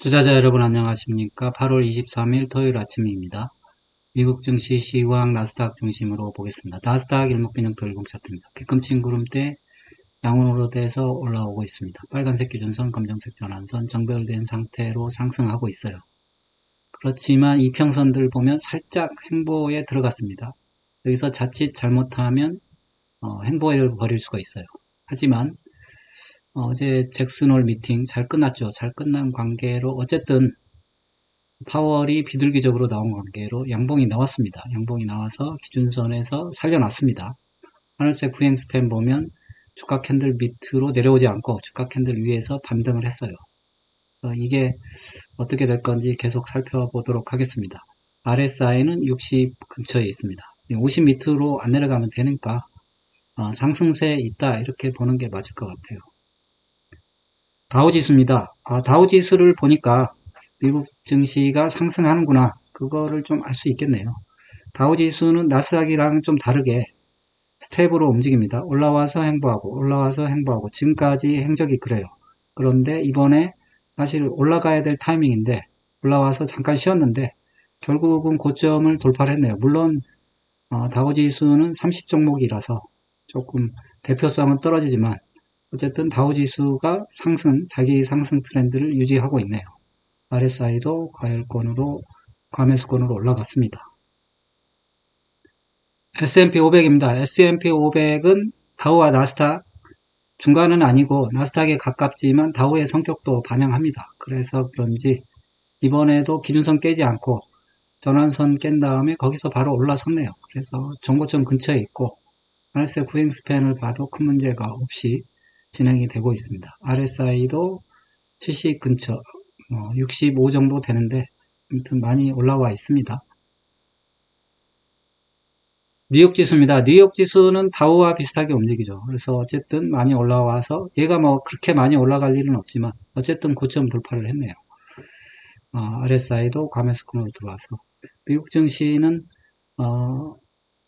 투자자 여러분 안녕하십니까? 8월 23일 토요일 아침입니다. 미국 증시 시황 나스닥 중심으로 보겠습니다. 나스닥 일목균형표 10 차트입니다. 뒤꿈치 구름대 양운으로 돼서 올라오고 있습니다. 빨간색 기준선, 검정색 전환선 정별된 상태로 상승하고 있어요. 그렇지만 이평선들 보면 살짝 행보에 들어갔습니다. 여기서 자칫 잘못하면 어, 행보를 벌일 수가 있어요. 하지만 어제 잭슨홀 미팅 잘 끝났죠. 잘 끝난 관계로 어쨌든 파월이 비둘기적으로 나온 관계로 양봉이 나왔습니다. 양봉이 나와서 기준선에서 살려놨습니다. 하늘색 후행 스팬 보면 주가 캔들 밑으로 내려오지 않고 주가 캔들 위에서 반등을 했어요. 어, 이게 어떻게 될 건지 계속 살펴보도록 하겠습니다. RSI는 60 근처에 있습니다. 50 밑으로 안 내려가면 되니까 어, 상승세에 있다 이렇게 보는 게 맞을 것 같아요. 다우지수입니다. 아, 다우지수를 보니까 미국 증시가 상승하는구나. 그거를 좀 알 수 있겠네요. 다우지수는 나스닥이랑 좀 다르게 스텝으로 움직입니다. 올라와서 행보하고 올라와서 행보하고 지금까지 행적이 그래요. 그런데 이번에 사실 올라가야 될 타이밍인데 올라와서 잠깐 쉬었는데 결국은 고점을 돌파를 했네요. 물론 어, 다우지수는 30종목이라서 조금 대표성은 떨어지지만 어쨌든 다우지수가 상승, 자기 상승 트렌드를 유지하고 있네요. RSI도 과열권으로, 과매수권으로 올라갔습니다. S&P 500입니다. S&P 500은 다우와 나스닥 중간은 아니고 나스닥에 가깝지만 다우의 성격도 반영합니다. 그래서 그런지 이번에도 기준선 깨지 않고 전환선 깬 다음에 거기서 바로 올라섰네요. 그래서 정고점 근처에 있고 RSI 구행 스팬을 봐도 큰 문제가 없이 진행이 되고 있습니다. RSI도 70 근처, 뭐65 정도 되는데 아무튼 많이 올라와 있습니다. 뉴욕 지수입니다. 뉴욕 지수는 다우와 비슷하게 움직이죠. 그래서 어쨌든 많이 올라와서 얘가 뭐 그렇게 많이 올라갈 일은 없지만 어쨌든 고점 돌파를 했네요. 어, RSI도 과매수권으로 들어와서 미국 증시는 어,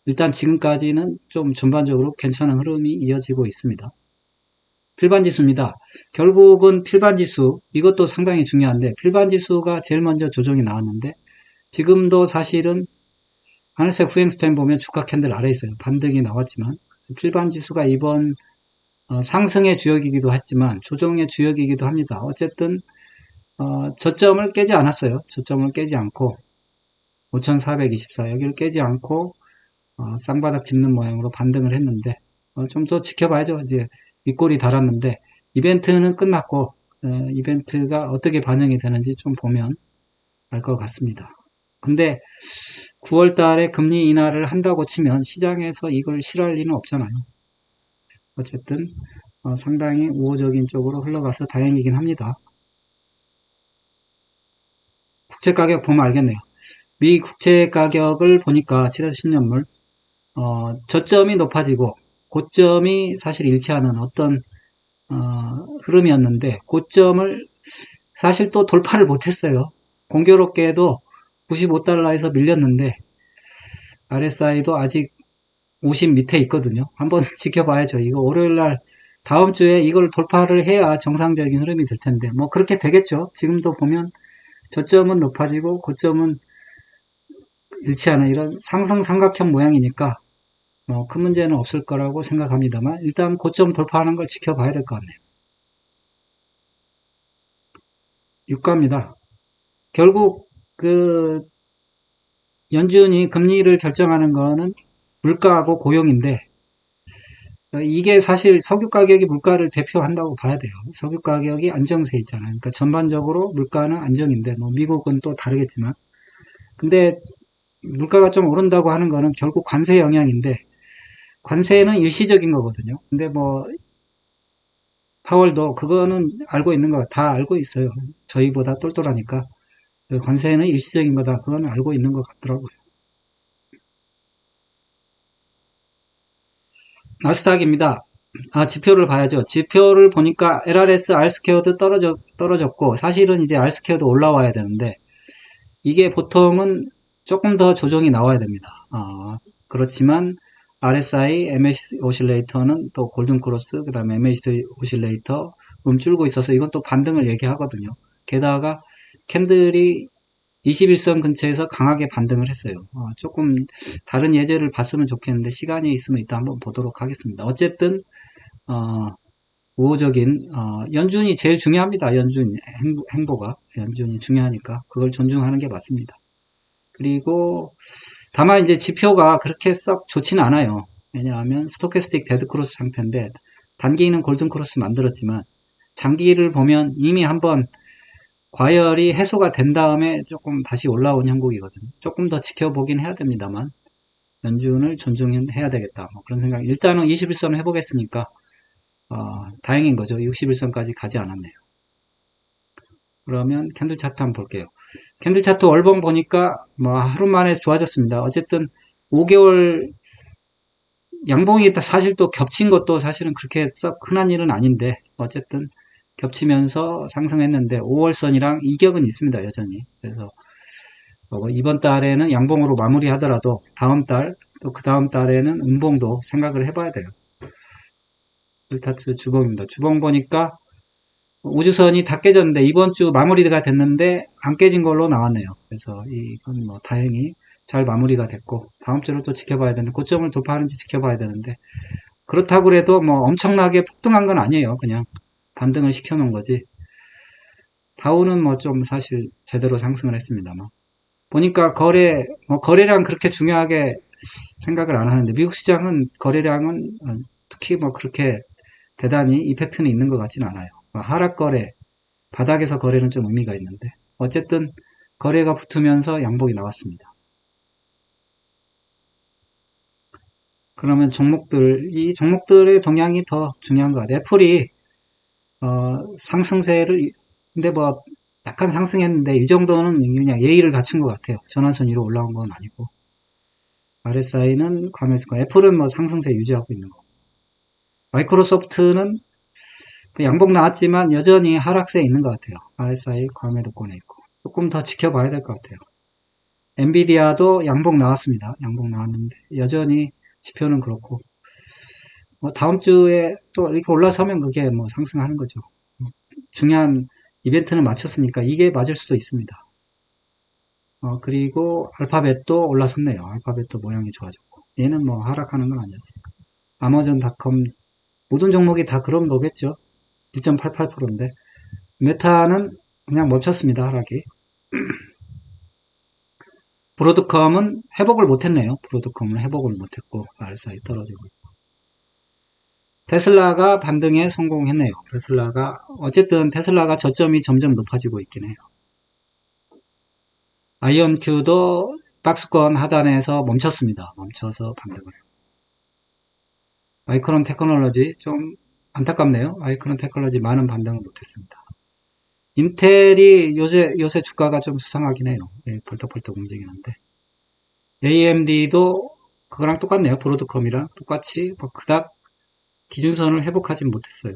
일단 지금까지는 좀 전반적으로 괜찮은 흐름이 이어지고 있습니다. 필반지수입니다. 결국은 필반지수 이것도 상당히 중요한데 필반지수가 제일 먼저 조정이 나왔는데 지금도 사실은 하늘색 후행 스팬 보면 주가 캔들 아래 있어요. 반등이 나왔지만 필반지수가 이번 어, 상승의 주역이기도 했지만 조정의 주역이기도 합니다. 어쨌든 어, 저점을 깨지 않았어요. 저점을 깨지 않고 5424 여기를 깨지 않고 어, 쌍바닥 짚는 모양으로 반등을 했는데 어, 좀 더 지켜봐야죠. 이제 윗골이 달았는데 이벤트는 끝났고 어, 이벤트가 어떻게 반영이 되는지 좀 보면 알 것 같습니다. 근데 9월 달에 금리 인하를 한다고 치면 시장에서 이걸 싫어할 리는 없잖아요. 어쨌든 어, 상당히 우호적인 쪽으로 흘러가서 다행이긴 합니다. 국채 가격 보면 알겠네요. 미 국채 가격을 보니까 7에서 10년물 어, 저점이 높아지고 고점이 사실 일치하는 어떤 어, 흐름이었는데 고점을 사실 또 돌파를 못했어요. 공교롭게도 95달러에서 밀렸는데 RSI도 아직 50 밑에 있거든요. 한번 지켜봐야죠. 이거 월요일 날 다음 주에 이걸 돌파를 해야 정상적인 흐름이 될 텐데 뭐 그렇게 되겠죠. 지금도 보면 저점은 높아지고 고점은 일치하는 이런 상승 삼각형 모양이니까 뭐 큰 문제는 없을 거라고 생각합니다만 일단 고점 돌파하는 걸 지켜봐야 될 것 같네요. 유가입니다. 결국 그 연준이 금리를 결정하는 거는 물가하고 고용인데 이게 사실 석유 가격이 물가를 대표한다고 봐야 돼요. 석유 가격이 안정세 있잖아요. 그러니까 전반적으로 물가는 안정인데 뭐 미국은 또 다르겠지만 근데 물가가 좀 오른다고 하는 거는 결국 관세 영향인데 관세는 일시적인 거거든요. 근데 뭐 파월도 그거는 알고 있는 거 다 알고 있어요. 저희보다 똘똘하니까 그 관세는 일시적인 거다. 그건 알고 있는 것 같더라고요. 나스닥입니다. 아, 지표를 봐야죠. 지표를 보니까 LRS R스퀘어도 떨어져, 떨어졌고, 사실은 이제 R스퀘어도 올라와야 되는데, 이게 보통은 조금 더 조정이 나와야 됩니다. 아, 그렇지만, RSI, MACD 오실레이터는 또 골든 크로스, 그 다음에 MACD 오실레이터 음 줄고 있어서 이건 또 반등을 얘기하거든요. 게다가 캔들이 21선 근처에서 강하게 반등을 했어요. 어, 조금 다른 예제를 봤으면 좋겠는데 시간이 있으면 이따 한번 보도록 하겠습니다. 어쨌든 어, 우호적인 어, 연준이 제일 중요합니다. 연준 행보, 행보가 연준이 중요하니까 그걸 존중하는 게 맞습니다. 그리고 다만 이제 지표가 그렇게 썩 좋지는 않아요. 왜냐하면 스토캐스틱 데드크로스 상태인데 단기는 골든크로스 만들었지만 장기를 보면 이미 한번 과열이 해소가 된 다음에 조금 다시 올라온 형국이거든요. 조금 더 지켜보긴 해야 됩니다만 연준을 존중해야 되겠다. 뭐 그런 생각. 일단은 21선 해보겠으니까 어, 다행인 거죠. 61선까지 가지 않았네요. 그러면 캔들 차트 한번 볼게요. 캔들 차트 월봉 보니까 뭐 하루 만에 좋아졌습니다. 어쨌든 5개월 양봉이 사실 또 겹친 것도 사실은 그렇게 썩 흔한 일은 아닌데 어쨌든 겹치면서 상승했는데 5월선이랑 이격은 있습니다 여전히. 그래서 뭐 이번 달에는 양봉으로 마무리하더라도 다음 달 또 그 다음 달에는 음봉도 생각을 해봐야 돼요. 일타츠 주봉입니다. 주봉 보니까 우주선이 다 깨졌는데 이번 주 마무리가 됐는데 안 깨진 걸로 나왔네요. 그래서 이건 뭐 다행히 잘 마무리가 됐고 다음 주로 또 지켜봐야 되는데 고점을 돌파하는지 지켜봐야 되는데 그렇다고 해도 뭐 엄청나게 폭등한 건 아니에요. 그냥 반등을 시켜 놓은 거지. 다우는 뭐 좀 사실 제대로 상승을 했습니다만. 보니까 거래 뭐 거래량 그렇게 중요하게 생각을 안 하는데 미국 시장은 거래량은 어, 특히 뭐 그렇게 대단히 이펙트는 있는 것 같지는 않아요. 뭐 하락 거래 바닥에서 거래는 좀 의미가 있는데 어쨌든 거래가 붙으면서 양복이 나왔습니다 그러면 종목들, 이 종목들의 동향이 더 중요한 것 같아요. 애플이, 어, 상승세를, 근데 뭐, 약간 상승했는데, 이 정도는 그냥 예의를 갖춘 것 같아요. 전환선 위로 올라온 건 아니고. RSI는 과매수가, 애플은 뭐 상승세 유지하고 있는 거고. 마이크로소프트는 그 양복 나왔지만 여전히 하락세에 있는 것 같아요. RSI 과매도권에 있고. 조금 더 지켜봐야 될 것 같아요. 엔비디아도 양복 나왔습니다. 양복 나왔는데, 여전히 지표는 그렇고 뭐 다음 주에 또 이렇게 올라서면 그게 뭐 상승하는 거죠. 중요한 이벤트는 마쳤으니까 이게 맞을 수도 있습니다. 어, 그리고 알파벳도 올라섰네요. 알파벳도 모양이 좋아졌고 얘는 뭐 하락하는 건 아니었습니다. 아마존닷컴 모든 종목이 다 그런 거겠죠. 1.88%인데 메타는 그냥 멈췄습니다. 하락이. 브로드컴은 회복을 못했네요. 브로드컴은 회복을 못했고 RSI 떨어지고 있고 테슬라가 반등에 성공했네요. 테슬라가 어쨌든 테슬라가 저점이 점점 높아지고 있긴 해요. 아이언큐도 박스권 하단에서 멈췄습니다. 멈춰서 반등을 해요. 마이크론 테크놀로지 좀 안타깝네요. 마이크론 테크놀로지 많은 반등을 못했습니다. 인텔이 요새, 요새 주가가 좀 수상하긴 해요. 예, 벌떡벌떡 움직이는데. AMD도 그거랑 똑같네요. 브로드컴이랑 똑같이 뭐 그닥 기준선을 회복하진 못했어요.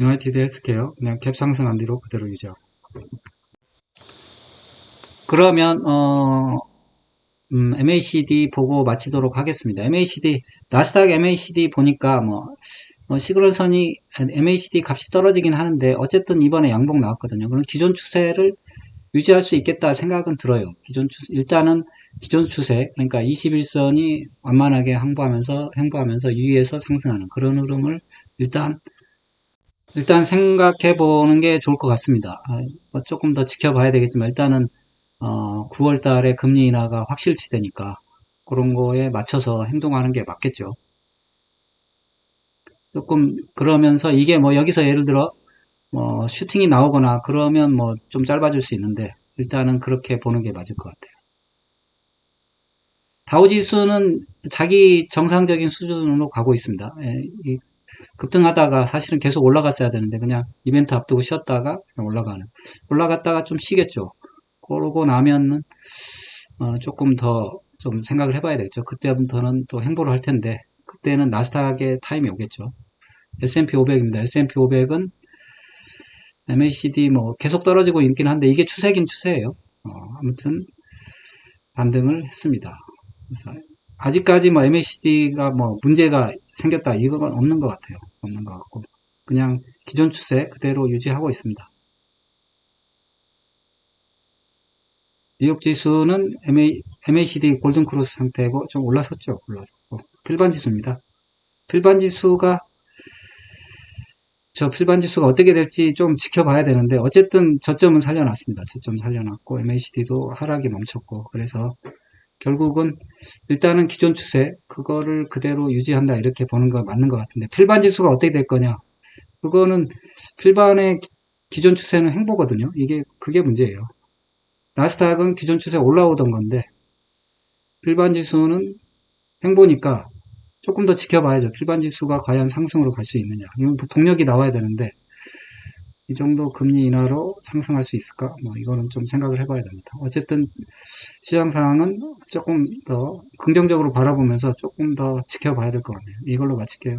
유나이티드 헬스케어 그냥 갭 상승한 뒤로 그대로 유지하고. 그러면 어 음, MACD 보고 마치도록 하겠습니다. MACD 나스닥 MACD 보니까 뭐 어, 시그널선이 MACD 값이 떨어지긴 하는데 어쨌든 이번에 양봉 나왔거든요. 그럼 기존 추세를 유지할 수 있겠다 생각은 들어요. 기존 추세, 일단은 기존 추세, 그러니까 21선이 완만하게 항보하면서, 행보하면서 유의해서 상승하는 그런 흐름을 일단, 일단 생각해 보는 게 좋을 것 같습니다. 아, 뭐 조금 더 지켜봐야 되겠지만, 일단은, 어, 9월 달에 금리 인하가 확실치 되니까, 그런 거에 맞춰서 행동하는 게 맞겠죠. 조금 그러면서 이게 뭐 여기서 예를 들어 뭐 슈팅이 나오거나 그러면 뭐 좀 짧아질 수 있는데 일단은 그렇게 보는 게 맞을 것 같아요. 다우지수는 자기 정상적인 수준으로 가고 있습니다. 예, 급등하다가 사실은 계속 올라갔어야 되는데 그냥 이벤트 앞두고 쉬었다가 올라가는 올라갔다가 좀 쉬겠죠. 그러고 나면은 어 조금 더 좀 생각을 해봐야 되겠죠. 그때부터는 또 행보를 할 텐데 그때는 나스닥의 타임이 오겠죠. S&P 500입니다. S&P 500은 MACD 뭐 계속 떨어지고 있긴 한데 이게 추세긴 추세예요. 어, 아무튼 반등을 했습니다. 그래서 아직까지 뭐 MACD가 뭐 문제가 생겼다 이건 없는 것 같아요. 없는 것 같고 그냥 기존 추세 그대로 유지하고 있습니다. 뉴욕 지수는 MA, MACD 골든 크로스 상태고 좀 올라섰죠. 올라섰고. 필반 지수입니다. 필반 지수가 저 필반 지수가 어떻게 될지 좀 지켜봐야 되는데 어쨌든 저점은 살려놨습니다. 저점 살려놨고 MACD도 하락이 멈췄고 그래서 결국은 일단은 기존 추세 그거를 그대로 유지한다 이렇게 보는 거 맞는 것 같은데 필반 지수가 어떻게 될 거냐 그거는 필반의 기존 추세는 행보거든요. 이게 그게 문제예요. 나스닥은 기존 추세 올라오던 건데 필반 지수는 행보니까 조금 더 지켜봐야죠. 필반 지수가 과연 상승으로 갈 수 있느냐. 이건 동력이 나와야 되는데 이 정도 금리 인하로 상승할 수 있을까? 뭐 이거는 좀 생각을 해봐야 됩니다. 어쨌든 시장 상황은 조금 더 긍정적으로 바라보면서 조금 더 지켜봐야 될 것 같네요. 이걸로 마칠게요.